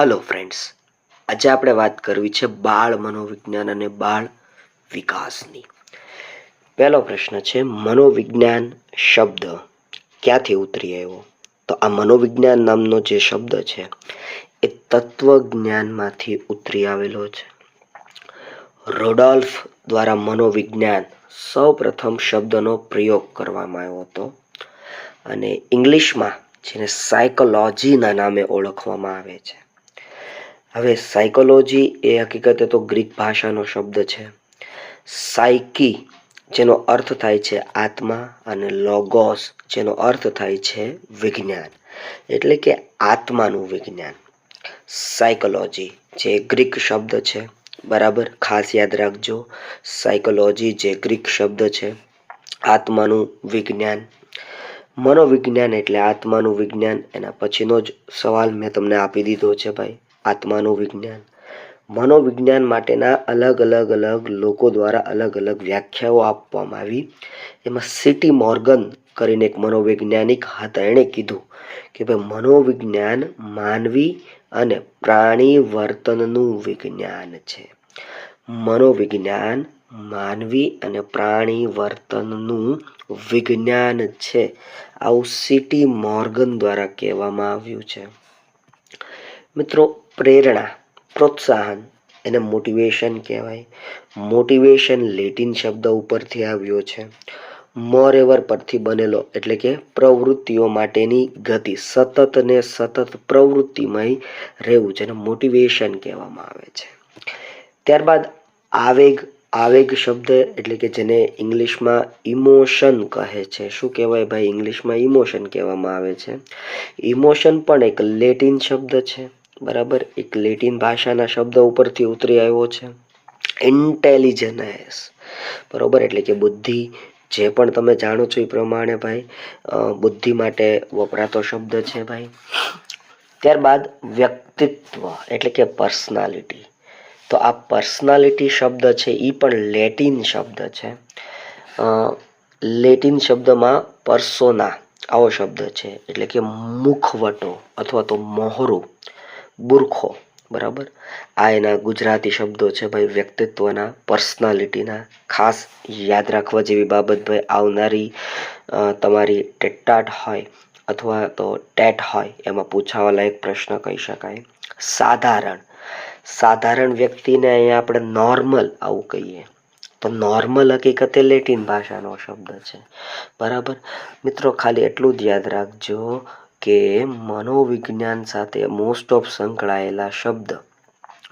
Hello friends આજે આપણે વાત કરવી છે બાળ મનોવિજ્ઞાન અને બાળ વિકાસની. પહેલો પ્રશ્ન છે, મનોવિજ્ઞાન શબ્દ ક્યાંથી ઉતરી આવ્યો? તો આ મનોવિજ્ઞાન નામનો જે શબ્દ છે, એ તત્વજ્ઞાનમાંથી ઉતરી આવેલો છે. રોડોલ્ફ દ્વારા મનોવિજ્ઞાન સૌ પ્રથમ શબ્દનો પ્રયોગ કરવામાં આવ્યો હતો અને ઇંગ્લિશમાં જેને સાયકોલોજીના નામે ઓળખવામાં આવે છે. હવે સાયકોલોજી એ હકીકતે તો ગ્રીક ભાષાનો શબ્દ છે. સાયકી જેનો અર્થ થાય છે આત્મા, અને લોગોસ જેનો અર્થ થાય છે વિજ્ઞાન. એટલે કે આત્માનું વિજ્ઞાન. સાયકોલોજી જે ગ્રીક શબ્દ છે. બરાબર? ખાસ યાદ રાખજો. સાયકોલોજી જે ગ્રીક શબ્દ છે. આત્માનું વિજ્ઞાન. મનોવિજ્ઞાન એટલે આત્માનું વિજ્ઞાન. એના પછીનો જ સવાલ મેં તમને આપી દીધો છે ભાઈ. આત્માનું વિજ્ઞાન. મનોવિજ્ઞાન માટેના અલગ અલગ અલગ લોકો દ્વારા અલગ અલગ વ્યાખ્યાઓ આપવામાં આવી. એમાં સિટી મોર્ગન કરીને એક મનોવૈજ્ઞાનિક હતા. એણે કીધું કે ભાઈ, મનોવિજ્ઞાન માનવી અને પ્રાણી વર્તનનું વિજ્ઞાન છે. મનોવિજ્ઞાન માનવી અને પ્રાણી વર્તનનું વિજ્ઞાન છે. આવું સિટી મોર્ગન દ્વારા કહેવામાં આવ્યું છે. મિત્રો પ્રેરણા, પ્રોત્સાહન એને મોટિવેશન કહેવાય. મોટિવેશન લેટિન શબ્દ ઉપરથી આવ્યો છે. મોરેવર પરથી બનેલો એટલે કે પ્રવૃત્તિઓ માટેની ગતિ, સતત ને સતત પ્રવૃત્તિમય રહેવું જેને મોટિવેશન કહેવામાં આવે છે. ત્યારબાદ આવેગ આવેગ શબ્દ એટલે કે જેને ઇંગ્લિશમાં ઇમોશન કહે છે. શું કહેવાય ભાઈ? ઇંગ્લિશમાં ઇમોશન કહેવામાં આવે છે. ઇમોશન પણ એક લેટિન શબ્દ છે. બરાબર? એક લેટિન ભાષાના શબ્દ ઉપરથી ઉતરી આવ્યો છે. ઇન્ટેલિજન્સ. બરાબર? એટલે કે બુદ્ધિ. જે પણ તમે જાણો છો એ પ્રમાણે ભાઈ બુદ્ધિ માટે વપરાતો શબ્દ છે ભાઈ. ત્યારબાદ વ્યક્તિત્વ, એટલે કે પર્સનાલિટી. તો આ પર્સનાલિટી શબ્દ છે એ પણ લેટિન શબ્દ છે. લેટિન શબ્દમાં પર્સોના આવો શબ્દ છે. એટલે કે મુખવટો અથવા તો મોહરો. બુરખો બરાબર? આ એના ગુજરાતી શબ્દો છે ભાઈ, વ્યક્તિત્વના પર્સનાલિટીના ખાસ યાદ રાખવા જેવી બાબત ભાઈ, આવનારી તમારી ટેટાટ હોય અથવા તો ટેટ હોય, એમાં પૂછાવા લાયક પ્રશ્ન કહી શકાય. સાધારણ. સાધારણ વ્યક્તિને અહીંયા આપણે નોર્મલ આવું કહીએ. તો નોર્મલ હકીકતે લેટિન ભાષાનો શબ્દ છે. બરાબર? મિત્રો, ખાલી એટલું જ યાદ રાખજો કે મનોવિજ્ઞાન સાથે મોસ્ટ ઓફ સંકળાયેલા શબ્દ.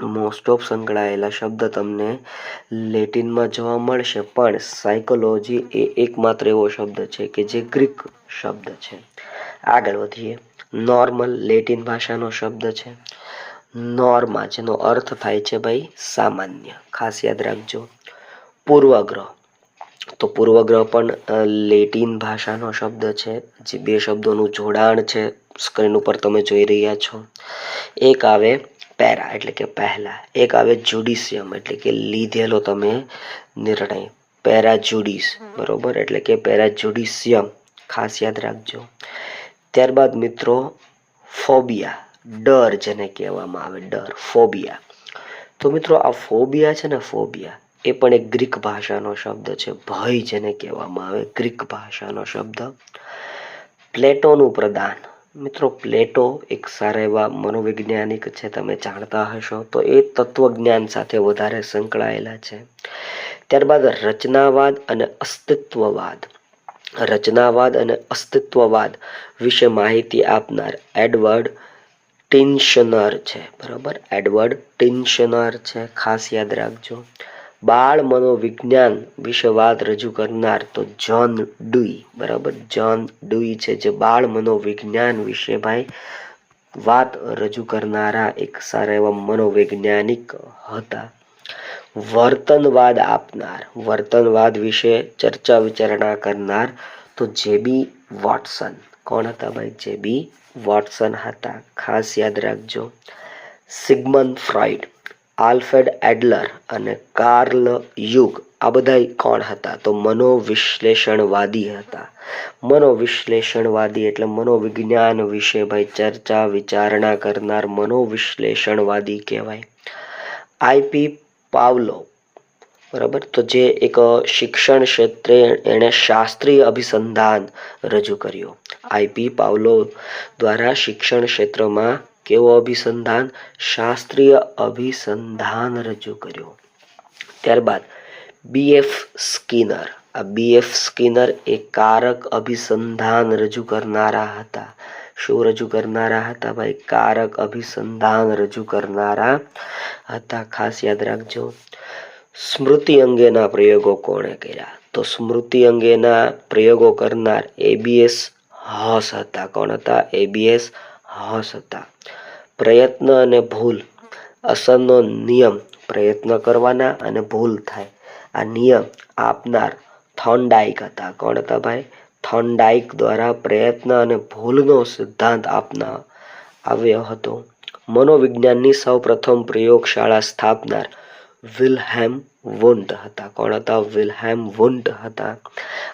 મોસ્ટ ઓફ સંકળાયેલા શબ્દ તમને લેટિનમાં જોવા મળશે, પણ સાયકોલોજી એ એકમાત્ર એવો શબ્દ છે કે જે ગ્રીક શબ્દ છે. આગળ વધીએ. નોર્મલ લેટિન ભાષાનો શબ્દ છે. નોર્મા જેનો અર્થ થાય છે ભાઈ સામાન્ય. ખાસ યાદ રાખજો. પૂર્વગ્રહ. તો પૂર્વગ્રહ પણ લેટિન ભાષાનો શબ્દ છે, જે બે શબ્દોનું જોડાણ છે, સ્ક્રીન ઉપર તમે જોઈ રહ્યા છો. એક આવે પેરા, એટલે કે પહેલા. એક આવે જ્યુડિશિયમ એટલે કે લીધેલો તમે નિર્ણય. પેરા જ્યુડિસ બરોબર? એટલે કે પેરા જ્યુડિશિયમ ખાસ યાદ રાખજો. ત્યારબાદ મિત્રો, ફોબિયા. ડર જેને કહેવામાં આવે, ડર, ફોબિયા. તો મિત્રો, આ ફોબિયા છે ને ફોબિયા એ પણ એક ગ્રીક ભાષાનો શબ્દ છે. ભય જેને કહેવામાં આવે, ગ્રીક ભાષાનો શબ્દ. પ્લેટોનું પ્રદાન. મિત્રો, પ્લેટો એક સારા એવા મનોવૈજ્ઞાનિક છે, તમે જાણતા હશો. તો એ તત્વજ્ઞાન સાથે વધારે સંકળાયેલા છે. ત્યારબાદ રચનાવાદ અને અસ્તિત્વવાદ. રચનાવાદ અને અસ્તિત્વવાદ વિશે માહિતી આપનાર એડવર્ડ ટિન્શનર છે. બરાબર? એડવર્ડ ટિન્શનર છે. ખાસ યાદ રાખજો. બાળ મનોવિજ્ઞાન વિશે વાત રજૂ કરનાર તો જ્હોન ડુઈ, બરાબર? જ્હોન ડુઈ છે જે બાળ મનોવિજ્ઞાન વિશે ભાઈ વાત રજૂ કરનારા એક સારા એવા મનોવૈજ્ઞાનિક હતા. વર્તનવાદ આપનાર, વર્તનવાદ વિશે ચર્ચા વિચારણા કરનાર તો જેબી વોટસન. કોણ હતા ભાઈ? જેબી વોટસન હતા. ખાસ યાદ રાખજો. Sigmund Freud. આલ્ફ્રેડ એડલર અને કાર્લ યુગ આ બધા કોણ હતા? તો મનોવિશ્લેષણવાદી હતા. મનોવિશ્લેષણવાદી એટલે મનોવિજ્ઞાન વિશે ભાઈ ચર્ચા, વિચારણા કરનાર મનોવિશ્લેષણવાદી કહેવાય. આઈપી પાવલો, બરાબર? તો જે એક શિક્ષણ ક્ષેત્રે એણે શાસ્ત્રીય અભિસંધાન રજૂ કર્યો. આઈપી પાવલો દ્વારા શિક્ષણ ક્ષેત્રમાં કેવો અભિસંધાન? શાસ્ત્રીય અભિસંધાન રજૂ કર્યો. ત્યારબાદ બીએફ સ્કિનર આ બીએફ સ્કિનર એ કારક અભિસંધાન રજૂ કરનારા હતા. શું રજૂ કરનારા હતા ભાઈ? કારક અભિસંધાન રજૂ કરનારા હતા. ખાસ યાદ રાખજો. સ્મૃતિ અંગેના પ્રયોગો કોણે કર્યા? તો સ્મૃતિ અંગેના પ્રયોગો કરનાર એબીએસ હસ હતા. કોણ હતા? એબીએસ હસ હતા. પ્રયત્ન અને ભૂલ અસરનો નિયમ પ્રયત્ન કરવાના અને ભૂલ થાય. આ નિયમ આપનાર થોન્ડાઇક હતા. કોણ હતા ભાઈ? થોન્ડાઇક દ્વારા પ્રયત્ન અને ભૂલનો સિદ્ધાંત આપના આવ્યો હતો. મનોવિજ્ઞાનની સૌપ્રથમ પ્રયોગશાળા સ્થાપનાર વિલહેમ વુન્ટ હતા. કોણ હતા? વિલહેમ વુન્ટ હતા.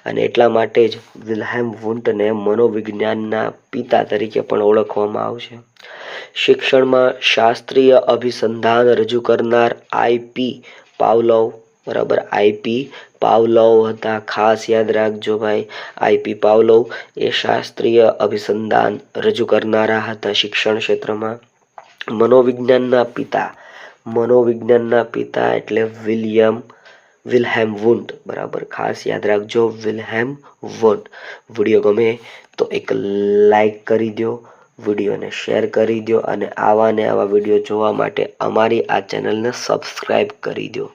અને એટલા માટે જ વિલહેમ વુન્ટને મનોવિજ્ઞાનના પિતા તરીકે પણ ઓળખવામાં આવશે. શિક્ષણમાં શાસ્ત્રીય અભિસંધાન રજૂ કરનાર આઈપી પાવલોવ, બરાબર? આઈપી પાવલોવ હતા. ખાસ યાદ રાખજો ભાઈ આઈપી પાવલોવ એ શાસ્ત્રીય અભિસંધાન રજૂ કરનારા હતા શિક્ષણ ક્ષેત્રમાં. મનોવિજ્ઞાનના પિતા મનોવિજ્ઞાનના પિતા એટલે વિલિયમ વિલહેમ વુન્ટ, બરાબર? ખાસ યાદ રાખજો, વિલહેમ વુન્ટ. વીડિયો ગમે તો એક લાઈક કરી દો વિડીયોને શેર કરી દો અને આવા ને આવા વીડિયો જોવા માટે અમારી આ ચેનલને સબસ્ક્રાઈબ કરી દો